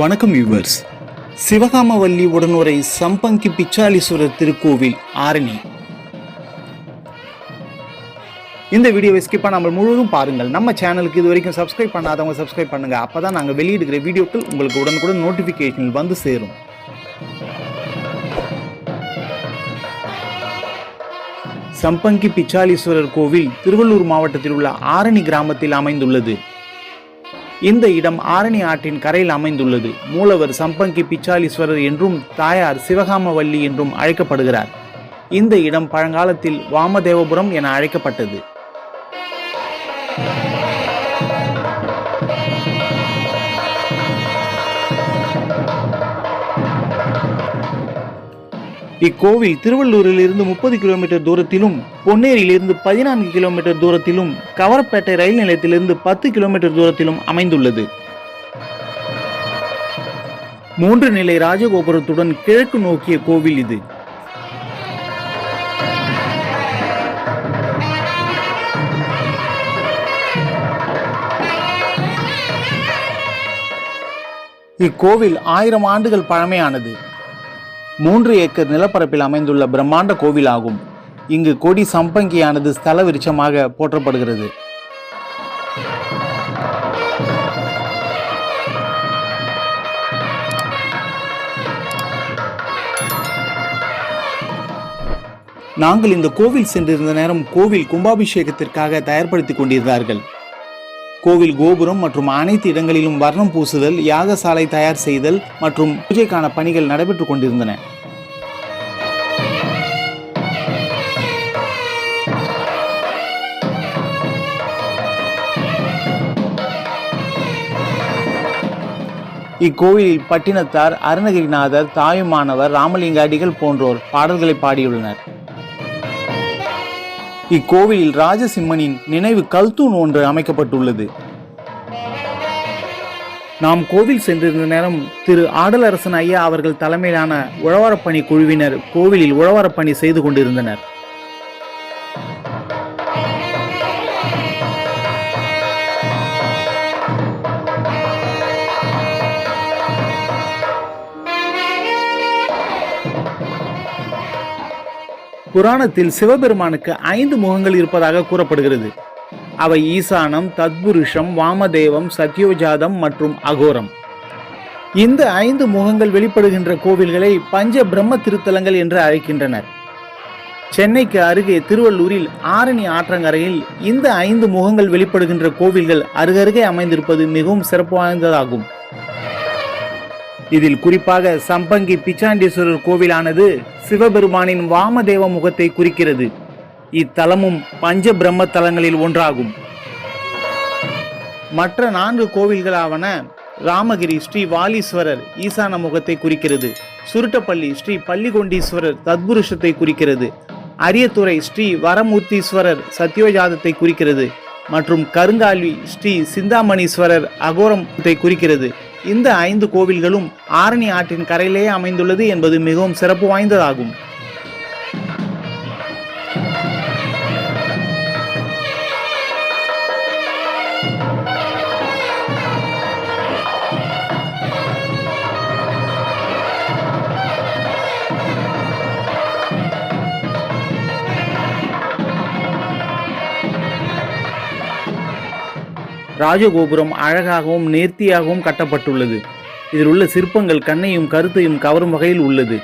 வணக்கம் யூவர்ஸ் சிவகாமவல்லி உடனுரை சம்பங்கி பிச்சாலீஸ்வரர் திருக்கோவில் ஆரணி. இந்த வீடியோவை ஸ்கிப் பண்ணாமல் முழுவதும் பாருங்கள். நம்ம சேனலுக்கு இது வரைக்கும் சப்ஸ்கிரைப் பண்ணாதவங்க சப்ஸ்கிரைப் பண்ணுங்க. அப்பதான் நாங்கள் வெளியிடுகிற வீடியோக்கள் உங்களுக்கு உடனுக்குடன் நோட்டிஃபிகேஷன் வந்து சேரும். சம்பங்கி பிச்சாலீஸ்வரர் கோவில் திருவள்ளூர் மாவட்டத்தில் உள்ள ஆரணி கிராமத்தில் அமைந்துள்ளது. இந்த இடம் ஆரணி ஆற்றின் கரையில் அமைந்துள்ளது. மூலவர் சம்பங்கி பிச்சாலீஸ்வரர் என்றும் தாயார் சிவகாமவல்லி என்றும் அழைக்கப்படுகிறார். இந்த இடம் பழங்காலத்தில் வாமதேவபுரம் என அழைக்கப்பட்டது. இக்கோவில் திருவள்ளூரில் இருந்து முப்பது கிலோமீட்டர் தூரத்திலும் பொன்னேரியில் இருந்து பதினான்கு கிலோமீட்டர் தூரத்திலும் கவரப்பேட்டை ரயில் நிலையத்திலிருந்து பத்து கிலோமீட்டர் தூரத்திலும் அமைந்துள்ளது. மூன்று நிலை ராஜகோபுரத்துடன் கிழக்கு நோக்கிய கோவில் இது. இக்கோவில் ஆயிரம் ஆண்டுகள் பழமையானது. மூன்று ஏக்கர் நிலப்பரப்பில் அமைந்துள்ள பிரம்மாண்ட கோவில் ஆகும் இங்கு கொடி சம்பங்கியானது ஸ்தல விருட்சமாக போற்றப்படுகிறது. நாங்கள் இந்த கோவில் சென்றிருந்த நேரம் கோவில் கும்பாபிஷேகத்திற்காக தயார்படுத்திக் கொண்டிருந்தார்கள். கோவில் கோபுரம் மற்றும் அனைத்து இடங்களிலும் வர்ணம் பூசுதல் யாகசாலை தயார் செய்தல் மற்றும் பூஜைக்கான பணிகள் நடைபெற்றுக் கொண்டிருந்தன. இக்கோவிலில் பட்டினத்தார் அருணகிரிநாதர் தாயுமானவர் ராமலிங்க அடிகள் போன்றோர் பாடல்களை பாடியுள்ளனர். இக்கோவிலில் ராஜசிம்மனின் நினைவு கல்தூண் ஒன்று அமைக்கப்பட்டுள்ளது. நாம் கோவில் சென்றிருந்த நேரம் திரு ஆடலரசன் ஐயா அவர்கள் தலைமையிலான உழவாரப்பணி குழுவினர் கோவிலில் உழவாரப்பணி செய்து கொண்டிருந்தனர். புராணத்தில் சிவபெருமானுக்கு ஐந்து முகங்கள் இருப்பதாக கூறப்படுகிறது. அவை ஈசானம் தத்புருஷம் வாமதேவம் சத்யோஜாதம் மற்றும் அகோரம். இந்த ஐந்து முகங்கள் வெளிப்படுகின்ற கோவில்களை பஞ்ச பிரம்ம திருத்தலங்கள் என்று அழைக்கின்றனர். சென்னைக்கு அருகே திருவள்ளூரில் ஆரணி ஆற்றங்கரையில் இந்த ஐந்து முகங்கள் வெளிப்படுகின்ற கோவில்கள் அருகருகே அமைந்திருப்பது மிகவும் சிறப்பு வாய்ந்ததாகும். இதில் குறிப்பாக சம்பங்கி பிச்சாண்டீஸ்வரர் கோவிலானது சிவபெருமானின் வாமதேவ முகத்தை குறிக்கிறது. இத்தலமும் பஞ்ச பிரம்ம தலங்களில் ஒன்றாகும். மற்ற நான்கு கோவில்களாவன ராமகிரி ஸ்ரீ வாலீஸ்வரர் ஈசான முகத்தை குறிக்கிறது. சுருட்டப்பள்ளி ஸ்ரீ பள்ளிகொண்டீஸ்வரர் தத்புருஷத்தை குறிக்கிறது. அரியத்துறை ஸ்ரீ வரமூர்த்தீஸ்வரர் சத்யோஜாதத்தை குறிக்கிறது. மற்றும் கருங்கால்வி ஸ்ரீ சிந்தாமணீஸ்வரர் அகோரத்தை குறிக்கிறது. இந்த ஐந்து கோவில்களும் ஆரணி ஆற்றின் கரையிலேயே அமைந்துள்ளது என்பது மிகவும் சிறப்பு வாய்ந்ததாகும். ராஜகோபுரம் அழகாகவும் நேர்த்தியாகவும் கட்டப்பட்டுள்ளது. இதில் உள்ள சிற்பங்கள் கண்ணையும் கருத்தையும் கவரும் வகையில் உள்ளது.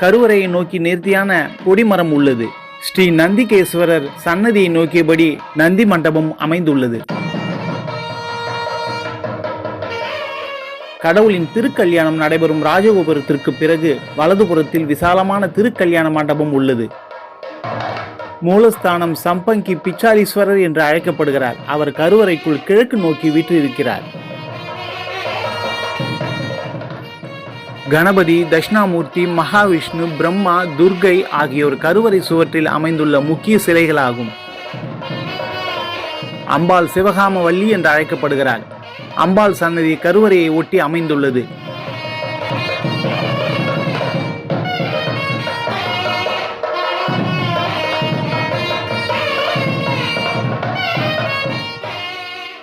கருவறையை நோக்கி நேர்த்தியான கொடிமரம் உள்ளது. ஸ்ரீ நந்திகேஸ்வரர் சன்னதியை நோக்கியபடி நந்தி மண்டபம் அமைந்துள்ளது. கடவுளின் திருக்கல்யாணம் நடைபெறும் ராஜகோபுரத்திற்கு பிறகு வலதுபுறத்தில் விசாலமான திருக்கல்யாண மண்டபம் உள்ளது. மூலஸ்தானம் சம்பங்கி பிச்சாலீஸ்வரர் என்று அழைக்கப்படுகிறார். அவர் கருவறைக்குள் கிழக்கு நோக்கி வீற்றிருக்கிறார். கணபதி தட்சிணாமூர்த்தி மகாவிஷ்ணு பிரம்மா துர்கை ஆகியோர் கருவறை சுவற்றில் அமைந்துள்ள முக்கிய சிலைகளாகும். அம்பாள் சிவகாம வள்ளி என்று அழைக்கப்படுகிறார் அம்பாள் சன்னதி கருவறையை ஒட்டி அமைந்துள்ளது.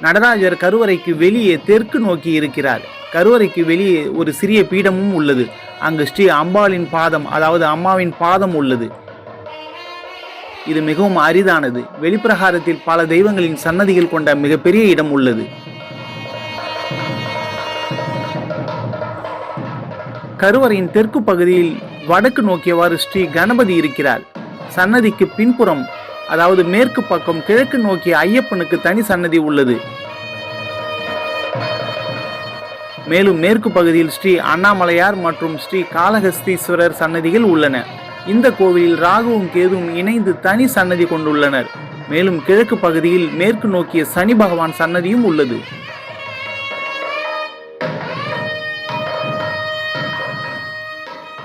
நடராஜர் கருவறைக்கு வெளியே தெற்கு நோக்கி இருக்கிறார். கருவறைக்கு வெளியே ஒரு சிறிய பீடமும் உள்ளது. அங்கு ஸ்ரீ அம்பாளின் பாதம் அதாவது அம்மாவின் பாதம் உள்ளது. இது மிகவும் அரிதானது. வெளிப்பிரகாரத்தில் பல தெய்வங்களின் சன்னதிகள் கொண்ட மிகப்பெரிய இடம் உள்ளது. கருவறையின் தெற்கு பகுதியில் வடக்கு நோக்கியவாறு ஸ்ரீ கணபதி இருக்கிறார். சன்னதிக்கு பின்புறம் அதாவது மேற்கு பக்கம் கிழக்கு நோக்கிய ஐயப்பனுக்கு தனி சன்னதி உள்ளது. மேலும் மேற்கு பகுதியில் ஸ்ரீ அண்ணாமலையார் மற்றும் ஸ்ரீ காளஹஸ்தீஸ்வரர் சன்னதிகள் உள்ளன. இந்த கோவிலில் ராகுவும் கேதுவும் இணைந்து தனி சன்னதி கொண்டுள்ளனர். மேலும் கிழக்கு பகுதியில் மேற்கு நோக்கிய சனி பகவான் சன்னதியும் உள்ளது.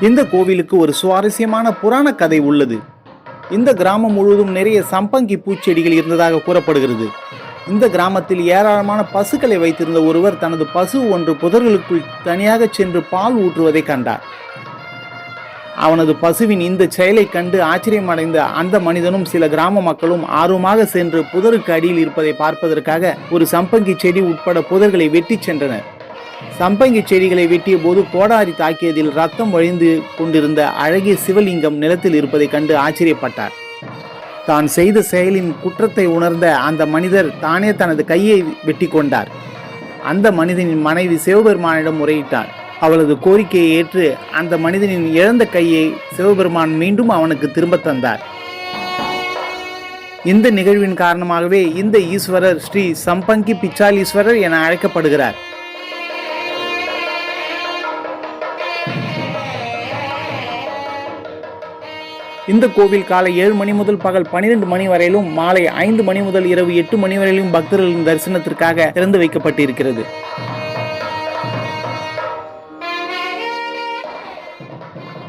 இந்த கோவிலுக்கு ஒரு சுவாரஸ்யமான புராண கதை உள்ளது. இந்த கிராமம் முழுவதும் நிறைய சம்பங்கி பூச்செடிகள் இருந்ததாக கூறப்படுகிறது. இந்த கிராமத்தில் ஏராளமான பசுக்களை வைத்திருந்த ஒருவர் தனது பசு ஒன்று புதர்களுக்குள் தனியாக சென்று பால் ஊற்றுவதை கண்டார். அவனது பசுவின் இந்த செயலை கண்டு ஆச்சரியமடைந்த அந்த மனிதனும் சில கிராம மக்களும் ஆர்வமாக சென்று புதருக்கு அடியில் இருப்பதை பார்ப்பதற்காக ஒரு சம்பங்கி செடி உட்பட புதர்களை வெட்டி சென்றனர். சம்பங்கி செடிகளை வெட்டிய போது கோடாரி தாக்கியதில் ரத்தம் வழிந்து கொண்டிருந்த அழகிய சிவலிங்கம் நிலத்தில் இருப்பதை கண்டு ஆச்சரியப்பட்டார். தான் செய்த செயலின் குற்றத்தை உணர்ந்த அந்த மனிதர் தானே தனது கையை வெட்டி கொண்டார். அந்த மனிதனின் மனைவி சிவபெருமானிடம் முறையிட்டார். அவளது கோரிக்கையை ஏற்று அந்த மனிதனின் இழந்த கையை சிவபெருமான் மீண்டும் அவனுக்கு திரும்ப தந்தார். இந்த நிகழ்வின் காரணமாகவே இந்த ஈஸ்வரர் ஸ்ரீ சம்பங்கி பிச்சாலீஸ்வரர் என அழைக்கப்படுகிறார். இந்த கோவில் காலை ஏழு மணி முதல் பகல் பனிரெண்டு மணி வரையிலும் மாலை ஐந்து மணி முதல் இரவு எட்டு மணி வரையிலும் பக்தர்களின் தரிசனத்திற்காக திறந்து வைக்கப்பட்டிருக்கிறது.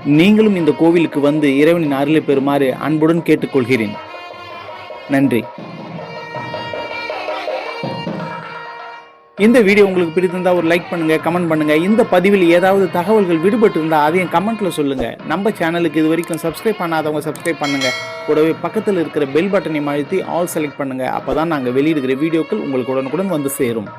நீங்களும் இந்த கோவிலுக்கு வந்து இறைவனின் அருளை பெறுமாறு அன்புடன் கேட்டுக்கொள்கிறேன். நன்றி. இந்த வீடியோ உங்களுக்கு பிடித்திருந்தால் ஒரு லைக் பண்ணுங்க கமெண்ட் பண்ணுங்க. இந்த பதிவில் ஏதாவது தகவல்கள் விடுபட்டு இருந்தால் அதையும் கமெண்ட்ல சொல்லுங்க. நம்ம சேனலுக்கு இது வரைக்கும் சப்ஸ்கிரைப் பண்ணாதவங்க சப்ஸ்கிரைப் பண்ணுங்க. கூடவே பக்கத்தில் இருக்கிற பெல் பட்டனை அழுத்தி ஆல் செலக்ட் பண்ணுங்க. அப்பதான் நாங்கள் வெளியிடுகிற வீடியோக்கள் உங்களுக்கு உடனுக்குடன் வந்து சேரும்.